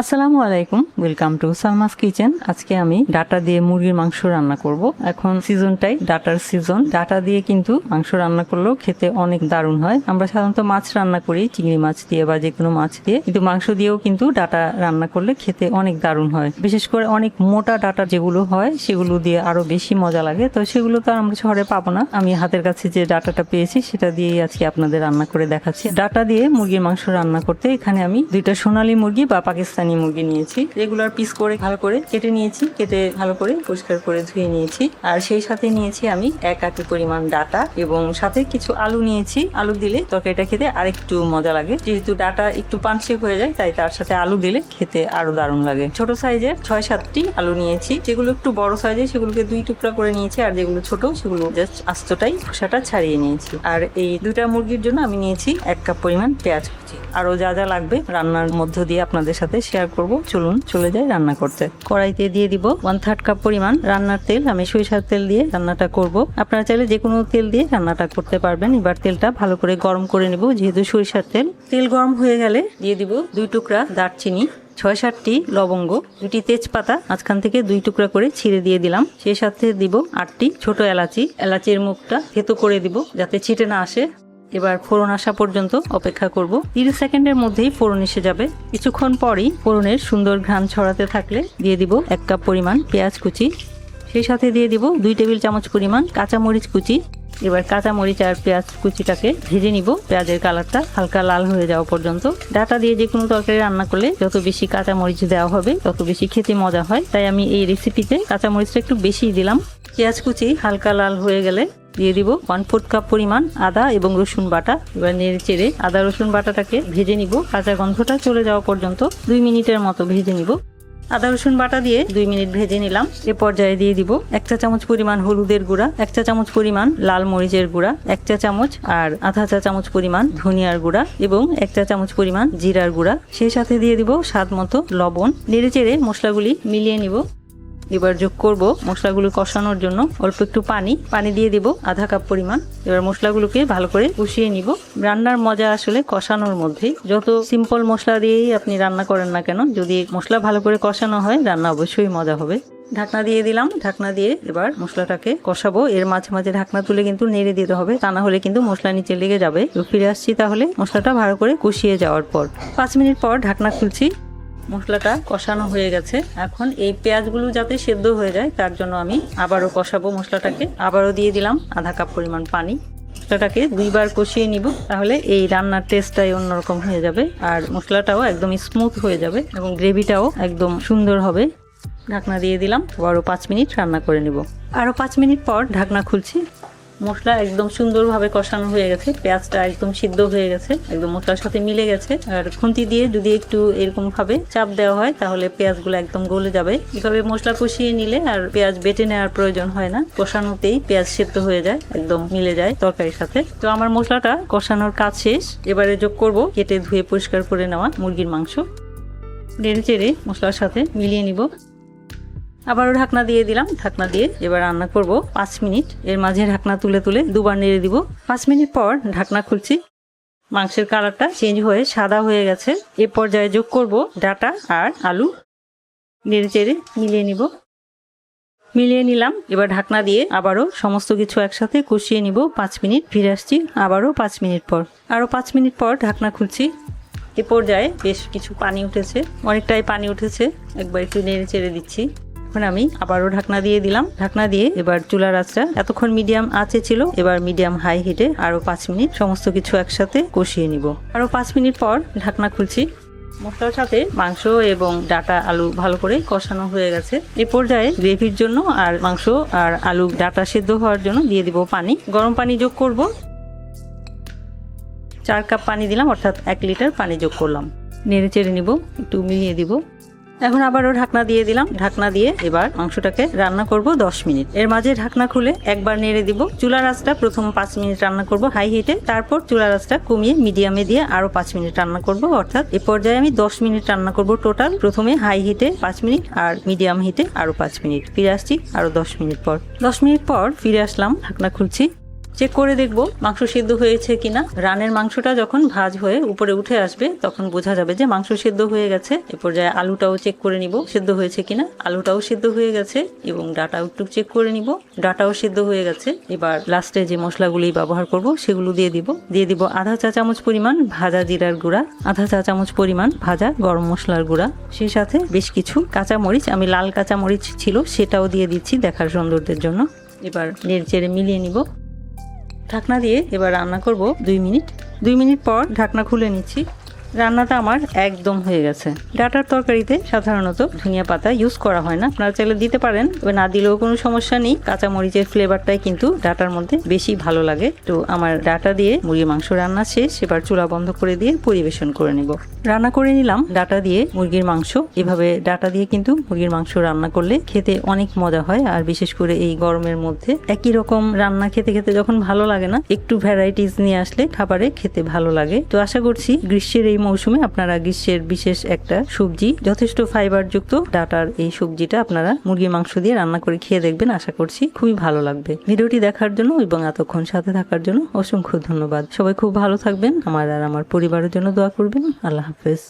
আসসালামু আলাইকুম welcome to Salma's kitchen. আজকে আমি ডাটা দিয়ে মুরগির মাংস রান্না করব। এখন সিজনটাই ডাটার সিজন। ডাটা দিয়ে কিন্তু মাংস রান্না করলেও খেতে অনেক দারুণ হয়। আমরা সাধারণত মাছ রান্না করি, চিংড়ি মাছ দিয়ে বা যে কোনো মাছ দিয়ে। কিন্তু মাংস দিয়েও কিন্তু ডাটা রান্না করলে খেতে অনেক দারুণ হয়। বিশেষ করে অনেক মোটা ডাটা যেগুলো হয়, সেগুলো দিয়ে আরও বেশি মজা লাগে। তো সেগুলো তো আমরা শহরে পাবো না। আমি হাতের কাছে যে ডাটাটা পেয়েছি, সেটা দিয়েই আজকে আপনাদের রান্না করে দেখাচ্ছি। ডাটা দিয়ে মুরগির মাংস রান্না করতে এখানে আমি দুইটা সোনালী মুরগি বা পাকিস্তানি মুরগি নিয়েছি রেগুলার পিস করে, ভালো করে কেটে নিয়েছি, কেটে ভালো করে পরিষ্কার করে ধুয়ে নিয়েছি। আর সেই সাথে নিয়েছি আমি এক আটি পরিমাণ ডাটা এবং সাথে কিছু আলু নিয়েছি। আলু দিলে তরকারিটা খেতে আরেকটু মজা লাগে। যেহেতু ডাটা একটু পানসে হয়ে যায়, তাই তার সাথে আলু দিলে খেতে আরও দারুণ লাগে। ছোট সাইজের ছয় সাতটি আলু নিয়েছি। যেগুলো একটু বড় সাইজের, সেগুলোকে দুই টুকরা করে নিয়েছি। আর যেগুলো ছোট, সেগুলো জাস্ট আস্তটাই খোসাটা ছাড়িয়ে নিয়েছি। আর এই দুটা মুরগির জন্য আমি নিয়েছি এক কাপ পরিমাণ পেঁয়াজ কুচি আরও যা যা লাগবে রান্নার মধ্য দিয়ে আপনাদের সাথে শেয়ার করব। চলুন, চলে যাই রান্না করতে। কড়াইতে দিয়ে দিব ওয়ান থার্ড কাপ পরিমাণ রান্নার তেল। আমি সরিষার তেল দিয়ে রান্নাটা করব। আপনারা চাইলে যে কোনো তেল দিয়ে রান্নাটা করতে পারবেন। এবার তেলটা ভালো করে গরম করে নেব, যেহেতু সরিষার তেল। তেল গরম হয়ে গেলে দিয়ে দিব দুই টুকরা দারচিনি, ছয় সাতটি লবঙ্গ, দুটি তেজপাতা, মাঝখান থেকে দুই টুকরা করে ছিঁড়ে দিয়ে দিলাম। সেই সাথে দিব আটটি ছোট এলাচি। এলাচির মুখটা থেতো করে দিব, যাতে ছিটে না আসে। এবার ফোড়ন আসা পর্যন্ত অপেক্ষা করব। তিরিশ সেকেন্ডের মধ্যেই ফোড়ন এসে যাবে। কিছুক্ষণ পরই ফোড়নের সুন্দর ঘ্রাণ ছড়াতে থাকলে দিয়ে দিব এক কাপ পরিমাণ পেঁয়াজ কুচি। সেই সাথে দিয়ে দিব দুই টেবিল চামচ পরিমাণ কাঁচামরিচ কুচি। এবার কাঁচামরিচ আর পেঁয়াজ কুচিটাকে ভেজে নিব। পেঁয়াজের কালারটা হালকা লাল হয়ে যাওয়া পর্যন্ত। ডাটা দিয়ে যে কোনো তরকারি রান্না করলে যত বেশি কাঁচামরিচ দেওয়া হবে, তত বেশি খেতে মজা হয়। তাই আমি এই রেসিপিতে কাঁচামরিচটা একটু বেশি দিলাম। পেঁয়াজ কুচি হালকা লাল হয়ে গেলে দিয়ে দিব ওয়ান ফোর্থ কাপ পরিমাণ আদা এবং রসুন বাটা। এবার নেড়ে চেড়ে আদা, রসুন বাটাটাকে ভেজে নিব। কাঁচা গন্ধটা চলে যাওয়া পর্যন্ত দুই মিনিটের মতো ভেজে নিব। আদা, রসুন বাটা দিয়ে দুই মিনিট ভেজে নিলাম। এ পর্যায়ে দিয়ে দিব এক চা চামচ পরিমাণ হলুদের গুঁড়া, এক চা চামচ পরিমাণ লাল মরিচের গুঁড়া, এক চা চামচ আর আধা চা চামচ পরিমাণ ধনিয়ার গুঁড়া এবং এক চা চামচ পরিমাণ জিরার গুঁড়া। সেই সাথে দিয়ে দিব স্বাদ মতো লবণ। নেড়ে চেড়ে মশলাগুলি মিলিয়ে নিব। এবার যোগ করব মশলাগুলো কষানোর জন্য। অল্প একটু পানি। পানি দিয়ে দিব আধা কাপ পরিমাণ। এবার মশলাগুলোকে ভালো করে কষিয়ে নিব। রান্নার মজা আসলে কষানোর মধ্যেই যত সিম্পল মশলা দিয়েই আপনি রান্না করেন না কেন, যদি মশলা ভালো করে কষানো হয়, রান্না অবশ্যই মজা হবে। ঢাকনা দিয়ে দিলাম। ঢাকনা দিয়ে এবার মশলাটাকে কষাবো। এর মাঝে মাঝে ঢাকনা তুলে কিন্তু নেড়ে দিতে হবে। তা না হলে কিন্তু মশলা নিচে লেগে যাবে। ফিরে আসছি তাহলে মশলাটা ভালো করে কষিয়ে যাওয়ার পর। পাঁচ মিনিট পর ঢাকনা খুলছি। মশলাটা কষানো হয়ে গেছে। এখন এই পেঁয়াজগুলো যাতে সেদ্ধ হয়ে যায়, তার জন্য আমি আবারও কষাবো মশলাটাকে। আবারও দিয়ে দিলাম আধা কাপ পরিমাণ পানি। মশলাটাকে দুইবার কষিয়ে নিব, তাহলে এই রান্নার টেস্টটাই অন্যরকম হয়ে যাবে আর মশলাটাও একদম স্মুথ হয়ে যাবে এবং গ্রেভিটাও একদম সুন্দর হবে। ঢাকনা দিয়ে দিলাম আরও পাঁচ মিনিট রান্না করে নেব। আরও পাঁচ মিনিট পর ঢাকনা খুলছি। মশলা একদম সুন্দরভাবে কষানো হয়ে গেছে, পেঁয়াজটা একদম সিদ্ধ হয়ে গেছে, একদম মশলার সাথে মিলে গেছে। আর খুন্তি দিয়ে যদি একটু এরকম ভাবে চাপ দেওয়া হয়, তাহলে পেঁয়াজগুলো একদম গলে যাবে। এভাবে মশলা কষিয়ে নিলে আর পেঁয়াজ বেটে নেওয়ার প্রয়োজন হয় না। কষানোতেই পেঁয়াজ সেদ্ধ হয়ে যায়, একদম মিলে যায় তরকারির সাথে। তো আমার মশলাটা কষানোর কাজ শেষ। এবারে যোগ করব কেটে ধুয়ে পরিষ্কার করে নেওয়া মুরগির মাংস। নেড়ে চেড়ে মশলার সাথে মিলিয়ে নিব। আবারও ঢাকনা দিয়ে দিলাম, ঢাকনা দিয়ে এবার রান্না করব পাঁচ মিনিট। এর মাঝে ঢাকনা তুলে তুলে দুবার নেড়ে দিব। পাঁচ মিনিট পর ঢাকনা খুলছি। মাংসের কালারটা চেঞ্জ হয়ে সাদা হয়ে গেছে। এ পর্যায়ে যোগ করব ডাটা আর আলু। নেড়ে চেড়ে মিলিয়ে নিব। মিলিয়ে নিলাম। এবার ঢাকনা দিয়ে আবারও সমস্ত কিছু একসাথে কষিয়ে নিব। পাঁচ মিনিট ফিরে আসছি আবারও পাঁচ মিনিট পর। আরও পাঁচ মিনিট পর ঢাকনা খুলছি। এ পর্যায়ে বেশ কিছু পানি উঠেছে। অনেকটাই পানি উঠেছে। একবার একটু নেড়ে চেড়ে দিচ্ছি। এখন আমি আবারও ঢাকনা দিয়ে দিলাম। ঢাকনা দিয়ে এবার চুলার আঁচটা এতক্ষণ মিডিয়াম আঁচে ছিল, এবার মিডিয়াম হাই হিটে আরও পাঁচ মিনিট সমস্ত কিছু একসাথে কষিয়ে নিব। আরও পাঁচ মিনিট পর ঢাকনা খুলছি। মশলার সাথে মাংস এবং ডাটা আলু ভালো করে কষানো হয়ে গেছে। এই পর্যায়ে গ্রেভির জন্য আর মাংস আর আলু ডাটা সেদ্ধ হওয়ার জন্য দিয়ে দিব পানি। গরম পানি যোগ করব। চার কাপ পানি দিলাম, অর্থাৎ এক লিটার পানি যোগ করলাম। নেড়ে চেড়ে নিব, একটু মিলিয়ে দিব। এখন আবারও ঢাকনা দিয়ে দিলাম। ঢাকনা দিয়ে এবার মাংসটাকে রান্না করব 10 মিনিট। এর মাঝে ঢাকনা খুলে একবার নেড়ে দিব। চুলার আঁচটা প্রথম পাঁচ মিনিট রান্না করব হাই হিটে। তারপর চুলার আঁচটা কমিয়ে মিডিয়ামে দিয়ে আরও পাঁচ মিনিট রান্না করব। অর্থাৎ এ পর্যায়ে আমি 10 মিনিট রান্না করব টোটাল। প্রথমে হাই হিটে পাঁচ মিনিট আর মিডিয়াম হিটে আরও পাঁচ মিনিট। ফিরে আসছি আরও 10 মিনিট পর। 10 মিনিট পর ফিরে আসলাম। ঢাকনা খুলছি। চেক করে দেখব মাংস সিদ্ধ হয়েছে কিনা। রানের মাংসটা যখন ভাজ হয়ে উপরে উঠে আসবে, তখন বোঝা যাবে যে মাংস সিদ্ধ হয়ে গেছে। এ পর্যায়ে আলুটাও চেক করে নিব, সিদ্ধ হয়েছে কিনা। আলুটাও সিদ্ধ হয়ে গেছে এবং ডাটাও একটু চেক করে নিব। ডাটাও সিদ্ধ হয়ে গেছে। এবার লাস্টে যে মশলাগুলি ব্যবহার করব, সেগুলো দিয়ে দিব। দিয়ে দিব আধা চা চামচ পরিমাণ ভাজা জিরার গুঁড়া, আধা চা চামচ পরিমাণ ভাজা গরম মশলার গুঁড়া। সেই সাথে বেশ কিছু কাঁচা মরিচ আমি লাল কাঁচা মরিচ ছিল, সেটাও দিয়ে দিচ্ছি দেখার সৌন্দর্যের জন্য। এবার নেড়ে চেড়ে মিলিয়ে নিব। ঢাকনা দিয়ে এবার রান্না করব দুই মিনিট। দুই মিনিট পর ঢাকনা খুলে নিচ্ছি। রান্নাটা আমার একদম হয়ে গেছে। ডাটার তরকারিতে সাধারণত ধনিয়া পাতা ইউজ করা হয় না। আপনারা চাইলে দিতে পারেন, তবে না দিলেও কোনো সমস্যা নেই। কাঁচা মরিচের ফ্লেভারটাই কিন্তু ডাটার মধ্যে বেশি ভালো লাগে। তো আমার ডাটা দিয়ে মুরগির মাংস রান্না শেষ। এবার চুলা বন্ধ করে দিয়ে পরিবেশন করে নেব। রান্না করে নিলাম ডাটা দিয়ে মুরগির মাংস। এভাবে ডাটা দিয়ে কিন্তু মুরগির মাংস রান্না করলে খেতে অনেক মজা হয়। আর বিশেষ করে এই গরমের মধ্যে একই রকম রান্না খেতে খেতে যখন ভালো লাগে না, একটু ভ্যারাইটিস নিয়ে আসলে খাবারে খেতে ভালো লাগে। তো আশা করছি গ্রীষ্মের এই মৌসুমে আপনারা গ্রীষ্মের বিশেষ একটা সবজি, যথেষ্ট ফাইবার যুক্ত ডাটার এই সবজিটা আপনারা মুরগির মাংস দিয়ে রান্না করে খেয়ে দেখবেন, আশা করছি খুবই ভালো লাগবে। ভিডিওটি দেখার জন্য এবং এতক্ষণ সাথে থাকার জন্য অসংখ্য ধন্যবাদ। সবাই খুব ভালো থাকবেন, আমার আর আমার পরিবারের জন্য দোয়া করবেন। আল্লাহ হাফেজ।